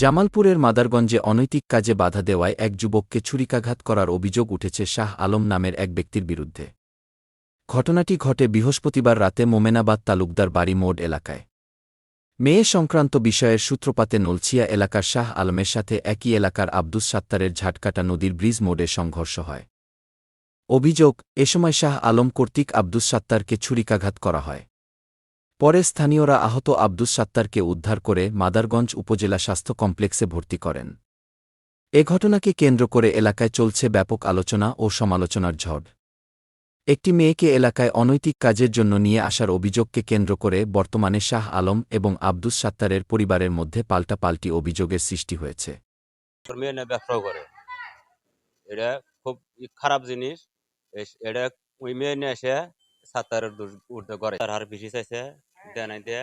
জামালপুরের মাদারগঞ্জে অনৈতিক কাজে বাধা দেওয়ায় এক যুবককে ছুরিকাঘাত করার অভিযোগ উঠেছে শাহ আলম নামের এক ব্যক্তির বিরুদ্ধে। ঘটনাটি ঘটে বৃহস্পতিবার রাতে মোমেনাবাদ তালুকদার বাড়ি মোড এলাকায়। মেয়ে সংক্রান্ত বিষয়ের সূত্রপাতে নলছিয়া এলাকার শাহ আলমের সাথে একই এলাকার আব্দুস সাত্তারের ঝাটকাটা নদীর ব্রিজ মোডে সংঘর্ষ হয়। অভিযোগ, এ সময় শাহ আলম কর্তৃক আব্দুস সাত্তারকে ছুরিকাঘাত করা হয়। পরে স্থানীয়রা আহত আব্দুস সাত্তারকে উদ্ধার করে মাদারগঞ্জ উপজেলা স্বাস্থ্য কমপ্লেক্সে ভর্তি করেন। এ ঘটনাকে কেন্দ্র করে এলাকায় চলছে ব্যাপক আলোচনা ও সমালোচনার ঝড়। একটি মেয়েকে এলাকায় অনৈতিক কাজের জন্য নিয়ে আসার অভিযোগকে কেন্দ্র করে বর্তমানে শাহ আলম এবং আব্দুস সাত্তারের পরিবারের মধ্যে পাল্টাপাল্টি অভিযোগের সৃষ্টি হয়েছে। করে। এটা খুব খারাপ জিনিস। এটা ওই মেয়ে নিয়ে এসে উঠতে করে তার হার বেশি চাইছে দেয় নাই দিয়ে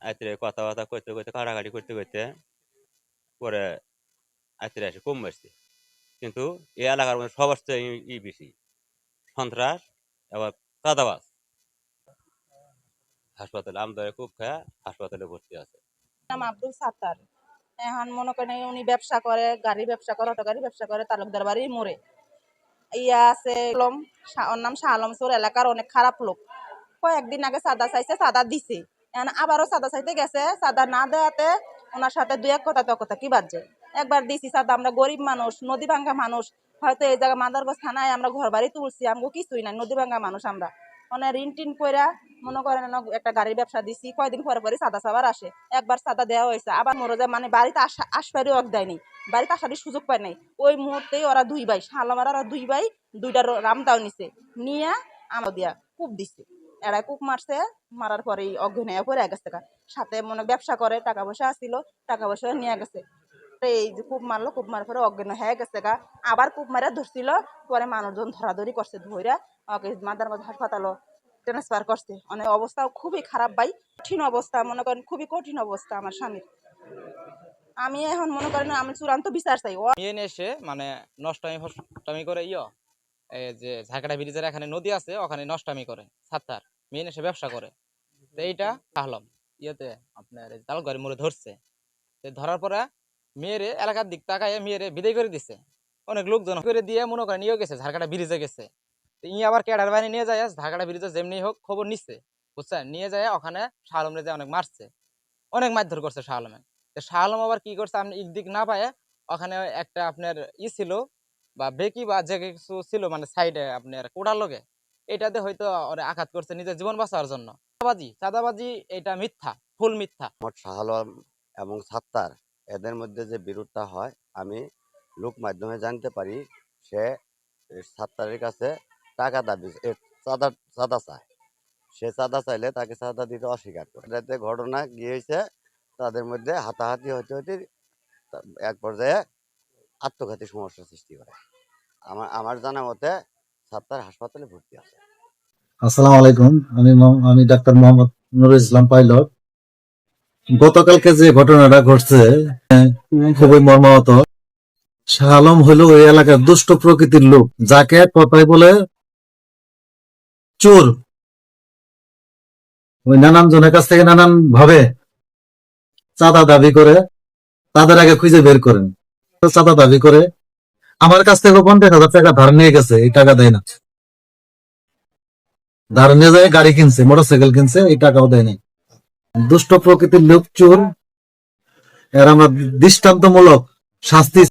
আইতরে কথাবার্তা করতে করতে করতে করতে পরে আইতরে এসে কম কিন্তু এই এলাকার মধ্যে ই- বেশি। সন্ত্রাস চাঁদাবাজ। হাসপাতালে আমদারে খুব হাসপাতালে ভর্তি আছে। নাম আব্দুল সাত্তার। এখন মনে করেন উনি ব্যবসা করে গাড়ি ব্যবসা করে অটো গাড়ি ব্যবসা করে, তালুকদার বাড়ি মোড়ে। ইয়া আছে ওর নাম শাহ এলাকার অনেক খারাপ লোক। কয়েকদিন আগে সাদা চাইছে, সাদা দিছে। এখন আবারও সাদা চাইতে গেছে, সাদা না দেওয়াতে ওনার সাথে দুই এক কথা কথা কি বাজছে একবার দিছি, সাদা, আমরা গরিব মানুষ, নদী ভাঙ্গা মানুষ, হয়তো এই জায়গা মাদারগঞ্জ থানায় আমরা ঘর বাড়ি তুলছি, আমগো কিছুই নাই, নদী ভাঙ্গা মানুষ আমরা। মানে ঋণ টিন কইরা মনে করেন একটা গাড়ির ব্যবসা দিছি, কয়দিন পরে পরে সাদা সাবার আসে। একবার সাদা দেওয়া হয়েছে, আবার মরে যায় মানে বাড়িতে আসা, আসবারই অক দেয়নি। বাড়িতে আসারই সুযোগ পায় নাই। ওই মুহূর্তেই ওরা দুই ভাই শালামার ওরা দুই ভাই, দুইটা রামদাও নিছে, নিয়ে আমা দিয়া কূপ দিছে। এরা কূপ মারছে, মারার পরেই অজ্ঞান হয়ে পড়ে গেছে সাথে মনে ব্যবসা করে, টাকা পয়সা আসছিল টাকা পয়সা নিয়ে গেছে। এই যে কূপ মারলো কূপ মারার পরে অজ্ঞান হয়ে গেছে গা। আবার কূপ মারা ধরছিল, পরে মানুষজন ধরাধরি করছে, ধইরা ওকে মাদার মধ্যে হাসপাতালও ট্রান্সফার করছে। অনেক অবস্থা খুবই খারাপ ভাই, কঠিন অবস্থা, মনে করেন খুবই কঠিন অবস্থা আমার স্বামীর। আমি এখন মনে করেন আমি চূড়ান্ত বিচার চাই। এসে মানে নষ্টামি করে ইয়? যে ঝাঁকড়া ব্রিজের এখানে নদী আছে, ওখানে নষ্টামি করে, সাত্তার মেয়ে এসে ব্যবসা করে। তো এইটা আহলম ইয়েতে আপনার এই তালুকবাড়ি মোড়ে ধরছে। তো ধরার পরে মেয়েরে এলাকার দিক তাকায় মেয়েরে বিদায় করে দিছে। অনেক লোকজন করে দিয়ে মনে করেন ইয়ে গেছে ঝাড়কাটা ব্রিজে গেছে। তো ই আবার ক্যাডার বাহিনী নিয়ে যায় ঝাড়কাটা ব্রিজে যেমনি হোক খবর নিচ্ছে বুঝছেন? নিয়ে যায়, ওখানে শাহ আলমরে যে অনেক মারছে। অনেক মারধর করছে শাহ আলমে তো শাহ আলম আবার কি করছে, আপনি ইক দিক না পায়, ওখানে একটা আপনার ই ছিল বা বেকি বা যে কিছু ছিল মানে সাইডে আপনার কোটার লগে, এটাতে হয়তো আঘাত করছে নিজের জীবন বাঁচার জন্য। চাঁদাবাজি চাঁদাবাজি এটা মিথ্যা, ফুল মিথ্যা। মোহাম্মদ শাহ আলম এবং সাত্তার, এদের মধ্যে যে বিরোধটা হয়, আমি লোক মাধ্যমে জানতে পারি, সে সাত্তারের কাছে টাকা দাবি চাঁদা চাঁদা চায়। সে চাঁদা চাইলে তাকে চাঁদা দিতে অস্বীকার করে। এটাতে ঘটনা গিয়েছে, তাদের মধ্যে হাতাহাতি হতে হতে এক পর্যায়ে আত্মঘাতী সমস্যার সৃষ্টি করে। আমার আমার জানা মতে সাত্তার হাসপাতালে ভর্তি আছে। আসসালামু আলাইকুম। আমি আমি ডাক্তার মোহাম্মদ নুরুল ইসলাম পাইলট। গতকালকে যে ঘটনাটা ঘটছে খুবই মর্মাহত। শাহ আলম হইল ওই এলাকার দুষ্ট প্রকৃতির লোক, যাকে কথায় বলে চোর। ওই নানান জনের কাছ থেকে নানান ভাবে চাঁদা দাবি করে তাদের আগে খুঁজে বের করেন। চাঁদা দাবি করে। আমার কাছ থেকে পঞ্চাশ হাজার টাকা ধার নিয়ে গেছে এই টাকা দেয় না। ধার নিয়ে যায় গাড়ি কিনছে মোটরসাইকেল কিনছে এই টাকাও দেয়নি দুষ্ট প্রকৃতির লোক চোর। এর আমরা দৃষ্টান্তমূলক শাস্তি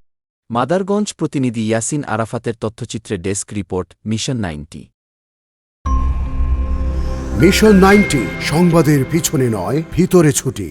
মাদারগঞ্জ প্রতিনিধি ইয়াসিন আরাফাতের তথ্যচিত্রে desk report mission ninety. Mission ninety সংবাদের পিছনে নয় ভিতরে ছুটি।